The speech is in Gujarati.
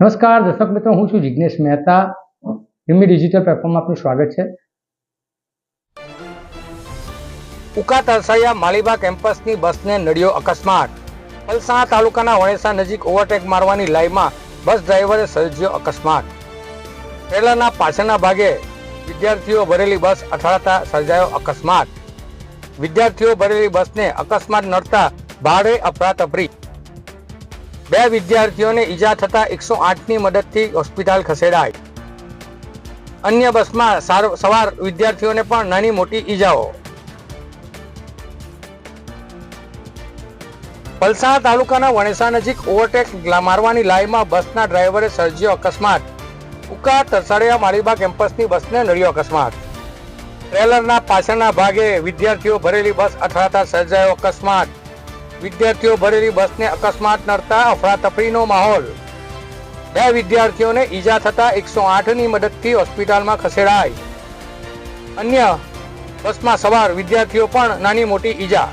નમસ્કાર, દર્શક મિત્રો, હું છું જિજ્ઞેશ મહેતા. હિમી ડિજિટલ પ્લેટફોર્મમાં આપનું સ્વાગત છે. ઉકા તરસાયા માળીબા કેમ્પસની બસને નડ્યો અકસ્માત. પલસાણા તાલુકાના વણેસા નજીક ઓવરટેક મારવાની લાઈમાં બસ ડ્રાઈવરે સર્જ્યો અકસ્માત. ટ્રેલરના પાછળના ભાગે વિદ્યાર્થીઓ ભરેલી બસ અથડાતા સર્જાયો અકસ્માત. વિદ્યાર્થીઓ ભરેલી બસને અકસ્માત નડતા ભારે અફરાતફરી બે વિદ્યાર્થીઓને ઈજા થતા એકસો આઠની મદદથી હોસ્પિટલ ખસેડાય. અન્ય બસમાં સવાર વિદ્યાર્થીઓને પણ નાની મોટી ઈજાઓ. પલસાણા તાલુકાના વણેસા નજીક ઓવરટેક મારવાની લાઈમાં બસના ડ્રાઈવરે સર્જ્યો અકસ્માત. ઉકા તરસાડિયા માળીબા કેમ્પસની બસને નડ્યો અકસ્માત. ટ્રેલરના પાછળના ભાગે વિદ્યાર્થીઓ ભરેલી બસ અથડાતા સર્જાયો અકસ્માત. વિદ્યાર્થીઓ ભરેલી બસને અકસ્માત નડતા અફરાતફરીનો માહોલ. બે વિદ્યાર્થીઓને ઈજા થતા એકસો આઠની મદદથી હોસ્પિટલમાં ખસેડાય અન્ય બસમાં સવાર વિદ્યાર્થીઓ પણ નાની મોટી ઈજા.